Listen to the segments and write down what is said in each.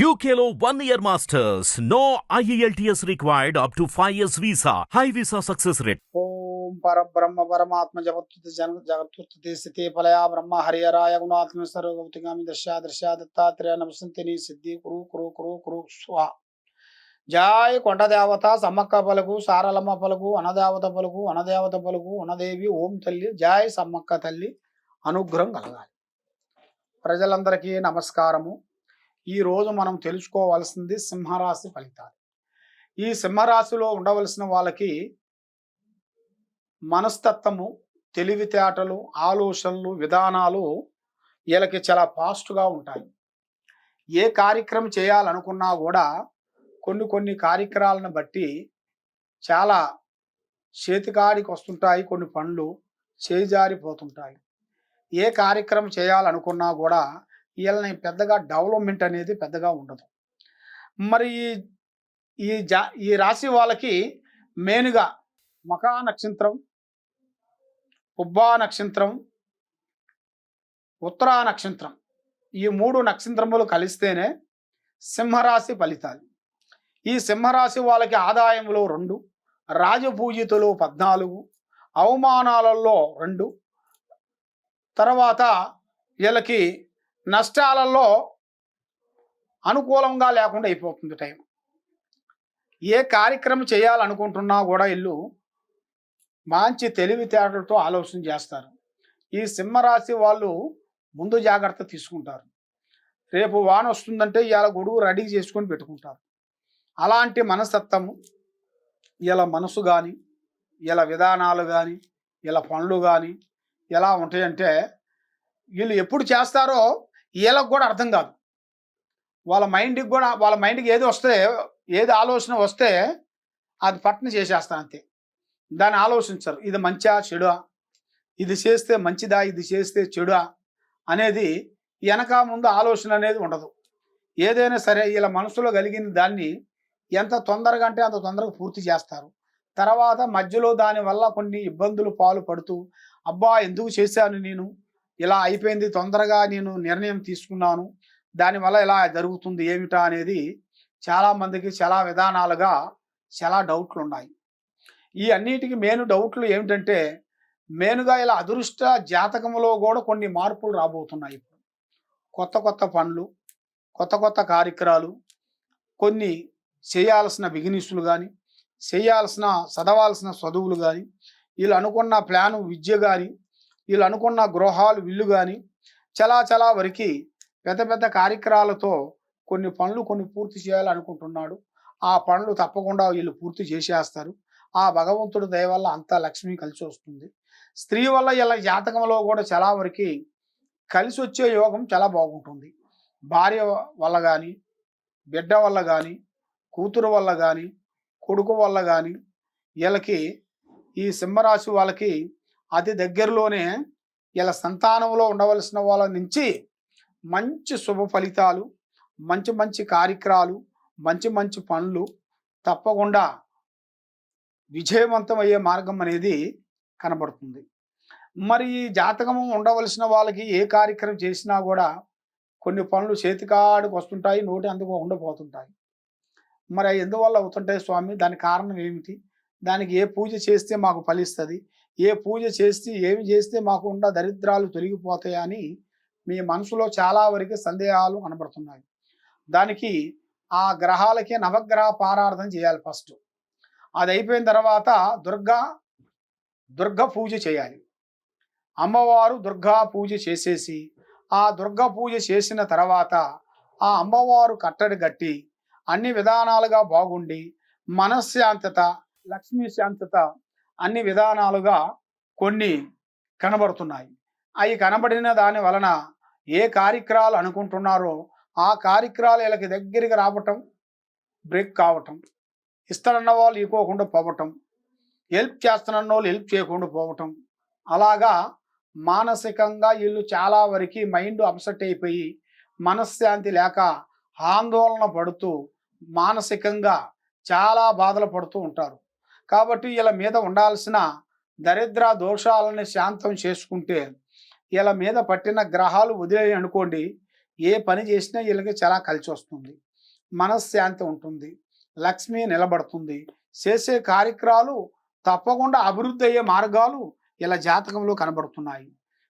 యూకేలో one year masters no IELTS required up to five years visa high visa success rate ఓం పరబ్రహ్మ పరమాత్మ జగత్తుతి జన జగత్తుతి స్థితి ఫలయా బ్రహ్మ హరియరాయ గుణాత్మ సర్వగౌతిగామి దశా దశా దత్తాత్రేయ నమసంతిని సిద్ధి కురు కురు కురు కురు స్వా. జాయ్ కొండ దేవత సమ్మక్క పలుకు సారలమ్మ పలుకు అనదేవత పలుకు అనదేవత పలుకు అనదేవి ఓం తల్లి జాయ్ సమ్మక్క తల్లి అనుగ్రహం కలగాలి. ప్రజలందరికీ నమస్కారము. ఈ రోజు మనం తెలుసుకోవాల్సింది సింహరాశి ఫలితాలు. ఈ సింహరాశిలో ఉండవలసిన వాళ్ళకి మనస్తత్వము తెలివితేటలు ఆలోచనలు విధానాలు వీళ్ళకి చాలా ఫాస్ట్గా ఉంటాయి. ఏ కార్యక్రమం చేయాలనుకున్నా కూడా కొన్ని కొన్ని కార్యక్రమాలను బట్టి చాలా చేతికాడికి వస్తుంటాయి కొన్ని పనులు చేజారిపోతుంటాయి. ఏ కార్యక్రమం చేయాలనుకున్నా కూడా వీళ్ళని పెద్దగా డెవలప్మెంట్ అనేది పెద్దగా ఉండదు. మరి ఈ ఈ జా ఈ రాశి వాళ్ళకి మెయిన్గా మకా నక్షత్రం ఉబ్బా నక్షత్రం ఉత్తరా నక్షత్రం ఈ మూడు నక్షత్రములు కలిస్తేనే సింహరాశి ఫలితాలు. ఈ సింహరాశి వాళ్ళకి ఆదాయంలో రెండు రాజపూజితులు పద్నాలుగు అవమానాలలో రెండు తర్వాత వీళ్ళకి నష్టాలలో అనుకూలంగా లేకుండా అయిపోతుంది టైం. ఏ కార్యక్రమం చేయాలనుకుంటున్నా కూడా ఇల్లు మంచి తెలివితేటలతో ఆలోచన చేస్తారు. ఈ సింహరాశి వాళ్ళు ముందు జాగ్రత్త తీసుకుంటారు. రేపు వాన వస్తుందంటే ఇవాళ గొడుగు రెడీ చేసుకొని పెట్టుకుంటారు. అలాంటి మనస్తత్వము ఇలా మనసు కానీ ఇలా విధానాలు కానీ ఇలా పనులు కానీ ఎలా ఉంటాయంటే వీళ్ళు ఎప్పుడు చేస్తారో వీళ్ళకి కూడా అర్థం కాదు. వాళ్ళ మైండ్కి కూడా వాళ్ళ మైండ్కి ఏది వస్తే ఏది ఆలోచన వస్తే అది పట్టణ చేసేస్తాను అంతే. దాన్ని ఆలోచించరు. ఇది మంచా చెడుా? ఇది చేస్తే మంచిదా? ఇది చేస్తే చెడుా? అనేది వెనక ముందు ఆలోచన అనేది ఉండదు. ఏదైనా సరే వీళ్ళ మనసులో కలిగిన దాన్ని ఎంత తొందరగా అంటే అంత తొందరగా పూర్తి చేస్తారు. తర్వాత మధ్యలో దానివల్ల కొన్ని ఇబ్బందులు పాలు పడుతూ అబ్బా! ఎందుకు చేశాను నేను? ఇలా అయిపోయింది తొందరగా నేను నిర్ణయం తీసుకున్నాను. దానివల్ల ఇలా జరుగుతుంది ఏమిటా అనేది చాలా మందికి చాలా విధానాలుగా చాలా డౌట్లు ఉన్నాయి ఈ అన్నిటికీ మెయిన్ డౌట్లు ఏమిటంటే మెయిన్గా ఇలా అదృష్ట జాతకంలో కూడా కొన్ని మార్పులు రాబోతున్నాయి ఇప్పుడు. కొత్త కొత్త పనులు కొత్త కొత్త కార్యక్రమాలు కొన్ని చేయాల్సిన బిగినిస్లు కానీ చేయాల్సిన చదవాల్సిన చదువులు కానీ వీళ్ళు అనుకున్న ప్లాను విద్య కానీ వీళ్ళు అనుకున్న గృహాలు ఇల్లు కానీ చాలా చాలా వరకు పెద్ద పెద్ద కార్యక్రమాలతో కొన్ని పనులు కొన్ని పూర్తి చేయాలనుకుంటున్నాడు. ఆ పనులు తప్పకుండా వీళ్ళు పూర్తి చేసేస్తారు. ఆ భగవంతుడి దయ వల్ల అంతా లక్ష్మి కలిసి వస్తుంది. స్త్రీ వల్ల ఇలా జాతకంలో కూడా చాలా వరకు కలిసి వచ్చే యోగం చాలా బాగుంటుంది. భార్య వల్ల కానీ బిడ్డ వల్ల కానీ కూతురు వల్ల కానీ కొడుకు వల్ల కానీ వీళ్ళకి ఈ సింహరాశి వాళ్ళకి అతి దగ్గరలోనే ఇలా సంతానంలో ఉండవలసిన వాళ్ళ నుంచి మంచి శుభ ఫలితాలు మంచి మంచి కార్యక్రమాలు మంచి మంచి పనులు తప్పకుండా విజయవంతమయ్యే మార్గం అనేది కనబడుతుంది. మరి ఈ జాతకము ఉండవలసిన వాళ్ళకి ఏ కార్యక్రమం చేసినా కూడా కొన్ని పనులు చేతికాడికి వస్తుంటాయి నోటి అందుకు ఉండబోతుంటాయి. మరి అవి ఎందువల్ల అవుతుంటాయి స్వామి? దాని కారణం ఏమిటి? దానికి ఏ పూజ చేస్తే మాకు ఫలిస్తుంది? ఏ పూజ చేస్తే ఏమి చేస్తే మాకు దరిద్రాలు తొలగిపోతాయని మీ మనసులో చాలా వరకు సందేహాలు కనబడుతున్నాయి. దానికి ఆ గ్రహాలకి నవగ్రహ పారార్థన చేయాలి ఫస్ట్. అది అయిపోయిన తర్వాత దుర్గా దుర్గ పూజ చేయాలి. అమ్మవారు దుర్గా పూజ చేసేసి ఆ దుర్గా పూజ చేసిన తర్వాత ఆ అమ్మవారు కట్టడి కట్టి అన్ని విధానాలుగా బాగుండి మనశ్శాంతత లక్ష్మీ శాంతత అన్ని విధానాలుగా కొన్ని కనబడుతున్నాయి. అవి కనబడిన దాని వలన ఏ కార్యక్రమాలు అనుకుంటున్నారో ఆ కార్యక్రమాలు వీళ్ళకి దగ్గరికి రావటం బ్రేక్ కావటం ఇస్తానన్న వాళ్ళు ఇవ్వకుండా పోవటం హెల్ప్ చేస్తానన్న వాళ్ళు హెల్ప్ చేయకుండా పోవటం అలాగా మానసికంగా వీళ్ళు చాలా వరకు మైండ్ అప్సెట్ అయిపోయి మనశ్శాంతి లేక ఆందోళన పడుతూ మానసికంగా చాలా బాధలు పడుతూ ఉంటారు. కాబట్టి వీళ్ళ మీద ఉండాల్సిన దరిద్ర దోషాలని శాంతం చేసుకుంటే వీళ్ళ మీద పట్టిన గ్రహాలు వదిలేయి అనుకోండి ఏ పని చేసినా వీళ్ళకి చాలా కలిసి వస్తుంది. మనశ్శాంతి ఉంటుంది. లక్ష్మి నిలబడుతుంది. చేసే కార్యక్రమాలు తప్పకుండా అభివృద్ధి అయ్యే మార్గాలు ఇలా జాతకంలో కనబడుతున్నాయి.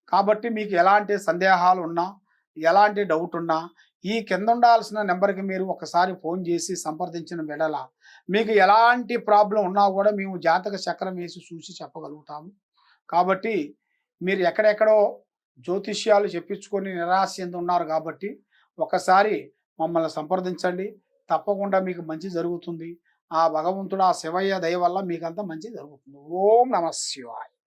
కాబట్టి మీకు ఎలాంటి సందేహాలు ఉన్నా ఎలాంటి డౌట్ ఉన్నా ఈ కింద ఉండాల్సిన నెంబర్కి మీరు ఒకసారి ఫోన్ చేసి సంప్రదించిన వెడల మీకు ఎలాంటి ప్రాబ్లం ఉన్నా కూడా మేము జాతక చక్రం వేసి చూసి చెప్పగలుగుతాము. కాబట్టి మీరు ఎక్కడెక్కడో జ్యోతిష్యాలు చెప్పించుకొని నిరాశ చెంది ఉన్నారు కాబట్టి ఒకసారి మమ్మల్ని సంప్రదించండి. తప్పకుండా మీకు మంచి జరుగుతుంది. ఆ భగవంతుడు ఆ శివయ్య దయ వల్ల మీకంతా మంచి జరుగుతుంది. ఓం నమ శివాయ.